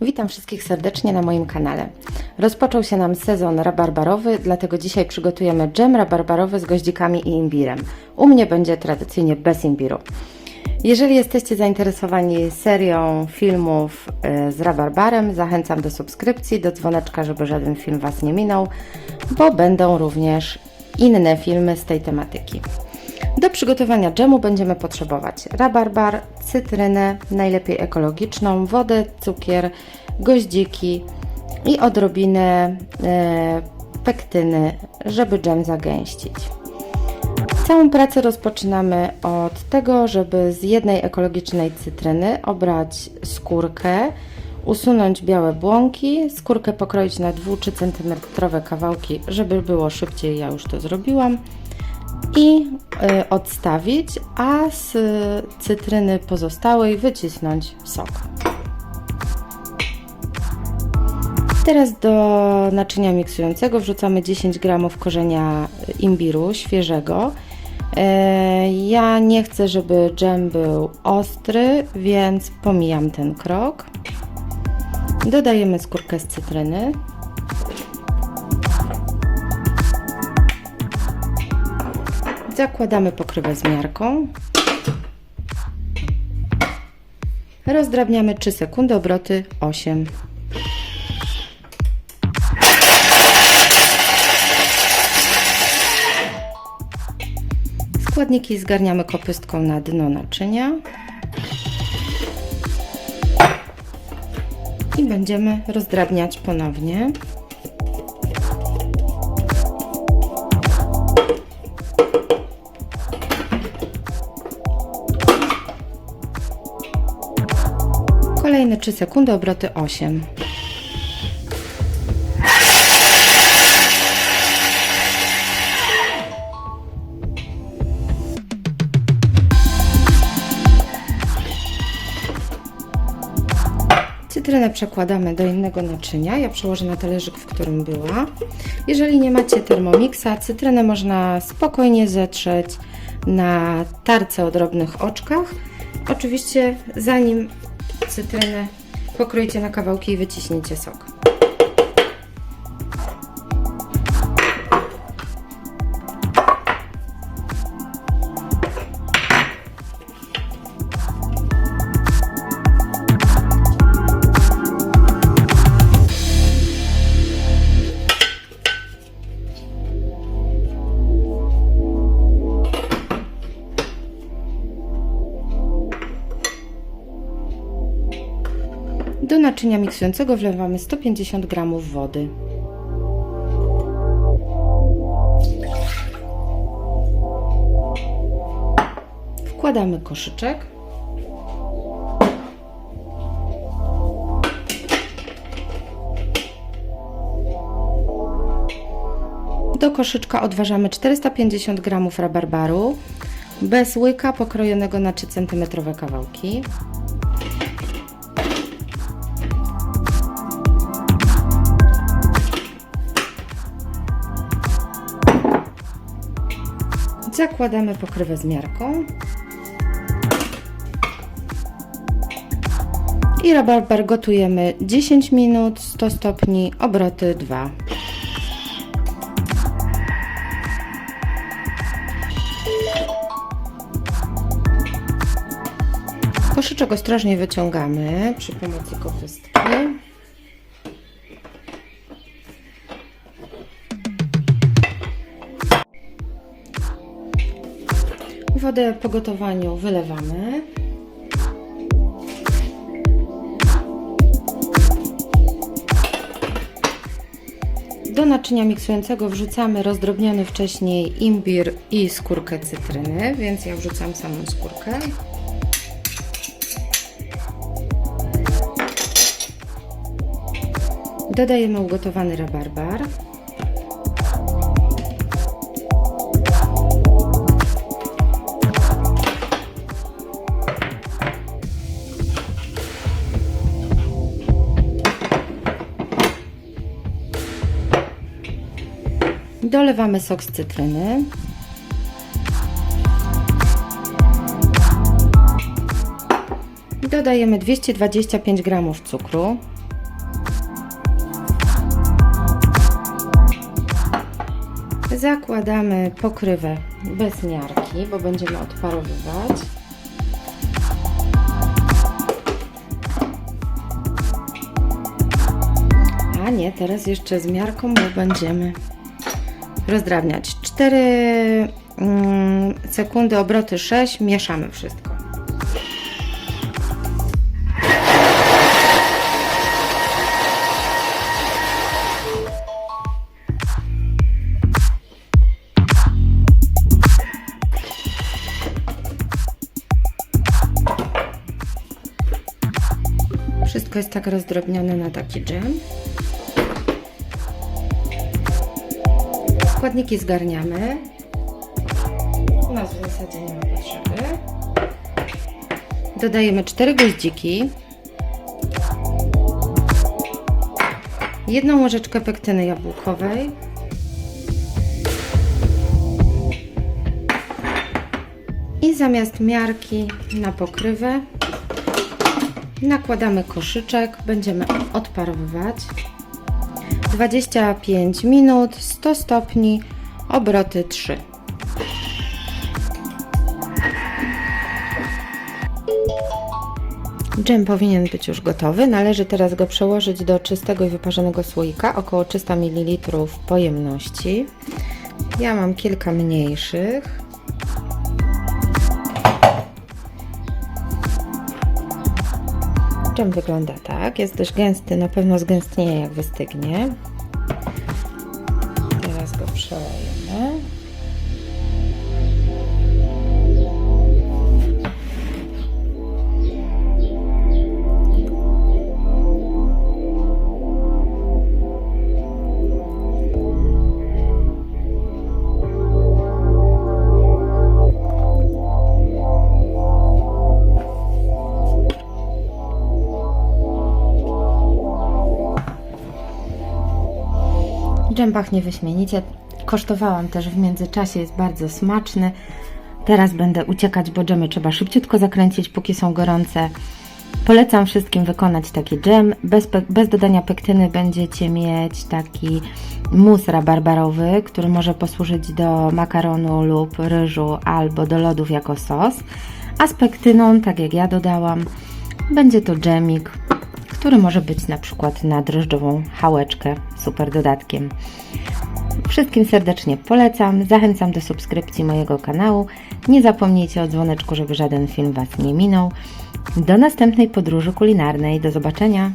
Witam wszystkich serdecznie na moim kanale. Rozpoczął się nam sezon rabarbarowy, dlatego dzisiaj przygotujemy dżem rabarbarowy z goździkami i imbirem. U mnie będzie tradycyjnie bez imbiru. Jeżeli jesteście zainteresowani serią filmów e, z rabarbarem, zachęcam do subskrypcji, do dzwoneczka, żeby żaden film Was nie minął, bo będą również inne filmy z tej tematyki. Do przygotowania dżemu będziemy potrzebować rabarbar, cytrynę, najlepiej ekologiczną, wodę, cukier, goździki i odrobinę e, pektyny, żeby dżem zagęścić. Całą pracę rozpoczynamy od tego, żeby z jednej ekologicznej cytryny obrać skórkę, usunąć białe błonki, skórkę pokroić na 2-3 cm kawałki, żeby było szybciej, ja już to zrobiłam i y, odstawić, a z cytryny pozostałej wycisnąć sok. Teraz do naczynia miksującego wrzucamy 10 g korzenia imbiru świeżego. E, Ja nie chcę, żeby dżem był ostry, więc pomijam ten krok. Dodajemy skórkę z cytryny. Zakładamy pokrywę z miarką. Rozdrabniamy 3 sekundy, obroty 8. Składniki zgarniamy kopystką na dno naczynia. I będziemy rozdrabniać ponownie. Kolejne 3 sekundy, obroty 8. Cytrynę przekładamy do innego naczynia. Ja przełożę na talerzyk, w którym była. Jeżeli nie macie termomixa, cytrynę można spokojnie zetrzeć na tarce o drobnych oczkach. Oczywiście zanim cytrynę pokroicie na kawałki i wyciśniecie sok. Naczynia miksującego wlewamy 150 g wody. Wkładamy koszyczek. Do koszyczka odważamy 450 g rabarbaru bez łyka pokrojonego na 3 cm kawałki. Zakładamy pokrywę z miarką. I rabarbar gotujemy 10 minut, 100 stopni, obroty 2. Koszyczek ostrożnie wyciągamy przy pomocy kopystki. Wodę po gotowaniu wylewamy. Do naczynia miksującego wrzucamy rozdrobniony wcześniej imbir i skórkę cytryny, więc ja wrzucam samą skórkę. Dodajemy ugotowany rabarbar. Dolewamy sok z cytryny. Dodajemy 225 g cukru. Zakładamy pokrywę bez miarki, bo będziemy odparowywać. A nie, teraz jeszcze z miarką, bo będziemy rozdrabniać. 4 mm, sekundy, obroty 6, mieszamy wszystko. Wszystko jest tak rozdrobnione na taki dżem. Składniki zgarniamy. U nas w zasadzie nie ma potrzeby. Dodajemy 4 goździki. Jedną łyżeczkę pektyny jabłkowej. I zamiast miarki na pokrywę nakładamy koszyczek, będziemy odparowywać. 25 minut, 100 stopni, obroty 3. Dżem powinien być już gotowy. Należy teraz go przełożyć do czystego i wyparzonego słoika, około 300 ml pojemności. Ja mam kilka mniejszych. Wygląda tak. Jest dość gęsty, na pewno zgęstnieje jak wystygnie. Teraz go przelejemy. Dżem pachnie wyśmienicie. Kosztowałam też w międzyczasie, jest bardzo smaczny. Teraz będę uciekać, bo dżemy trzeba szybciutko zakręcić, póki są gorące. Polecam wszystkim wykonać taki dżem. Bez, bez dodania pektyny będziecie mieć taki mus rabarbarowy, który może posłużyć do makaronu lub ryżu albo do lodów jako sos. A z pektyną, tak jak ja dodałam, będzie to dżemik, który może być na przykład na drożdżową chałeczkę, super dodatkiem. Wszystkim serdecznie polecam, zachęcam do subskrypcji mojego kanału. Nie zapomnijcie o dzwoneczku, żeby żaden film Was nie minął. Do następnej podróży kulinarnej. Do zobaczenia!